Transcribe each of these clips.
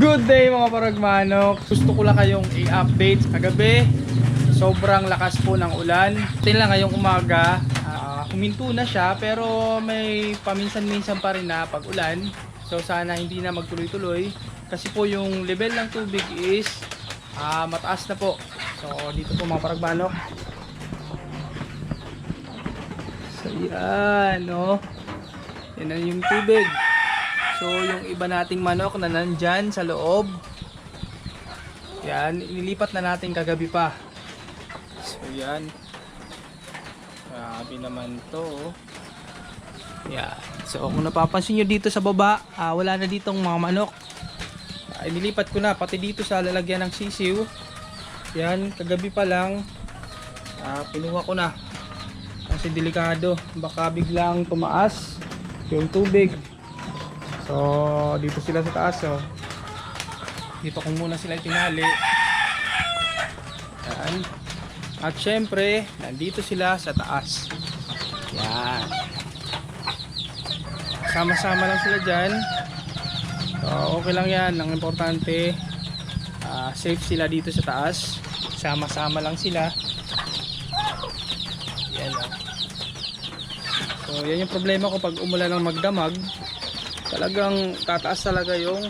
Good day mga paragmanok. Gusto ko lang kayong i-update. Kagabi, sobrang lakas po ng ulan. Tingnan ngayong umaga, ah, huminto na siya pero may paminsan-minsan pa rin na pag-ulan. So sana hindi na magtuloy-tuloy kasi po yung level ng tubig is ah, mataas na po. So dito po mga paragmanok. So yan, no? Yan na yung tubig. So, yung iba nating manok na nandyan sa loob, yan, inilipat na natin kagabi pa. So, yan. Grabe naman to. oh. Yan. So, kung napapansin nyo dito sa baba, ah, wala na ditong mga manok. Ah, inilipat ko na, pati dito sa lalagyan ng sisiw. Yan, kagabi pa lang, ah, pinuha ko na. Kasi delikado, baka biglang tumaas yung tubig. So, dito sila sa taas, oh. Dito ko muna sila itinali. Yan. At syempre, nandito sila sa taas. Yan. Sama-sama lang sila dyan. So, okay lang yan. Ang importante, ah, safe sila dito sa taas. Sama-sama lang sila. Yan lang. So, yan yung problema ko pag umulan ng magdamag talagang tataas talaga yung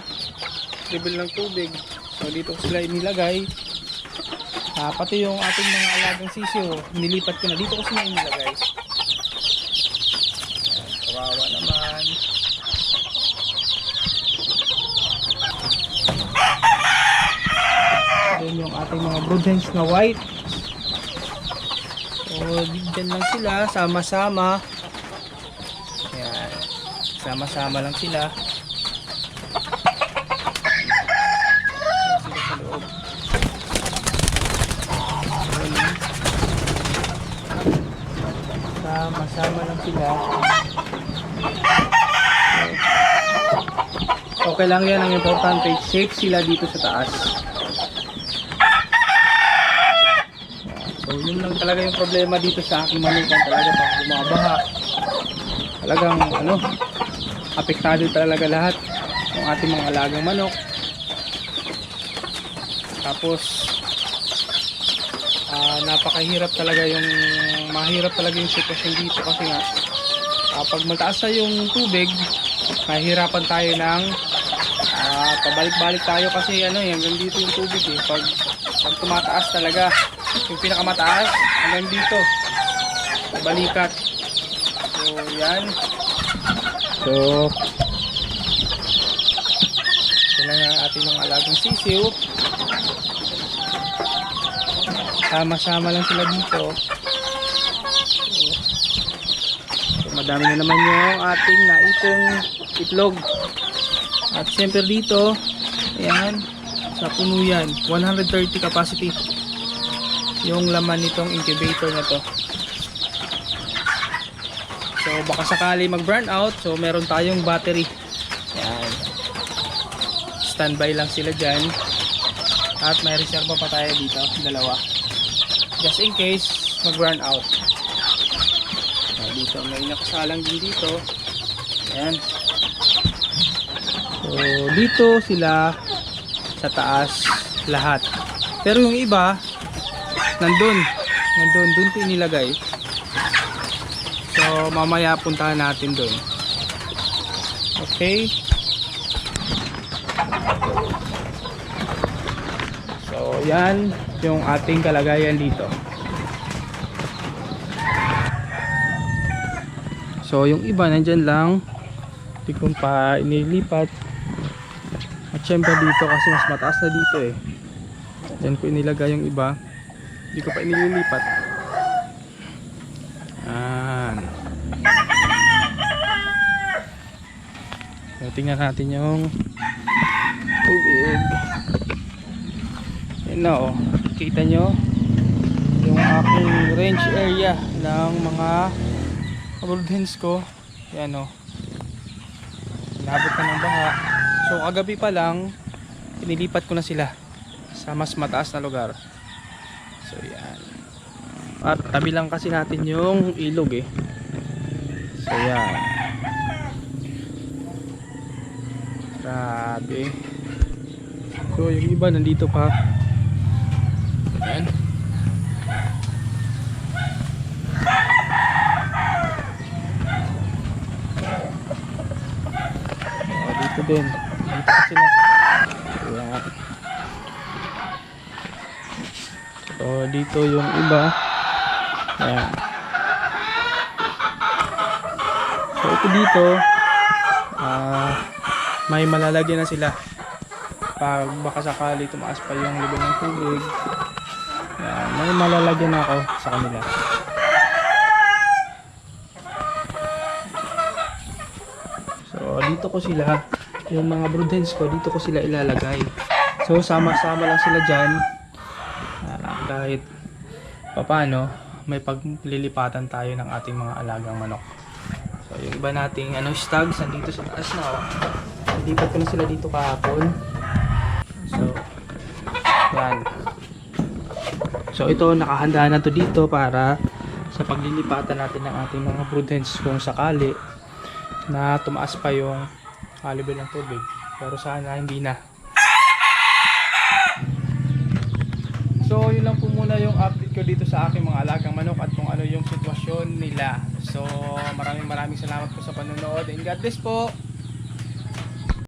level ng tubig. So dito ko sila inilagay. Ah, pati yung ating mga alagang sisiyo nilipat ko na. Dito ko sila inilagay. Kawawa naman. Then yung ating mga broodhens na white. So dyan lang sila sama-sama. Sama-sama lang sila. Sama-sama lang sila. Okay lang yan. Ang importante, safe sila dito sa taas. So, yun lang talaga yung problema dito sa aking manukan talaga pag bumabaha. Talagang ano, apektado talaga lahat ng ating mga alagang manok. Tapos ah, napakahirap talaga yung mahirap talaga yung sitwasyon dito kasi nga ah, pag mataas na yung tubig mahirapan tayo ng ah, pabalik-balik tayo kasi ano eh, hanggang dito yung tubig eh. Pag, pag tumataas talaga yung pinakamataas hanggang dito. Balikat. So yan So, sila nga ang ating mga alagang sisiw. Sama-sama lang sila dito. So, madami na naman yung ating naipong itlog. At syempre dito, ayan, sa puno yan, 130 capacity yung laman nitong incubator na to. So baka sakali mag burn out, so meron tayong battery. Yan. Standby lang sila dyan. At may reserva pa tayo dito, dalawa. Just in case mag burn out. So, dito may nakasalang din dito. Yan. So dito sila sa taas lahat. Pero yung iba nandun. Nandun, dun ko inilagay. So mamaya puntahan natin doon. Okay. So yan yung ating kalagayan dito. So yung iba nandyan lang. Hindi ko pa inilipat. At syempre dito kasi mas mataas na dito eh. Diyan ko inilagay yung iba. Hindi ko pa inililipat. So, tingnan natin yung tubig. Yan na oh. Kita nyo yung aking range area ng mga broodhens ko. Yan oh. Inabot na ng baha. So kagabi pa lang, pinilipat ko na sila sa mas mataas na lugar. So yan. At tabi lang kasi natin yung ilog eh. So yan. Grabe. So yung iba nandito pa. Ayan. Oh, dito din. Dito pa sila. Ayan. So dito yung iba. Ayan. So ito dito, ah may malalagyan na sila. Pag baka sakali tumaas pa yung level ng tubig, ayan, may malalagyan ako sa kanila. So dito ko sila, yung mga broodhens ko, dito ko sila ilalagay. So sama-sama lang sila dyan. Ah, kahit papano, may paglilipatan tayo ng ating mga alagang manok. So, yung iba nating ano, stags, nandito sa taas na. Nilipat ko na sila dito kahapon. So, yan. So, ito, nakahanda na to dito para sa paglilipatan natin ng ating mga prudence kung sakali na tumaas pa yung caliber ng tubig. Pero sana hindi na. So, yun lang po muna yung update ko dito sa aking mga alagang manok at kung ano yung sitwasyon nila. So, maraming maraming salamat po sa panonood and God bless po!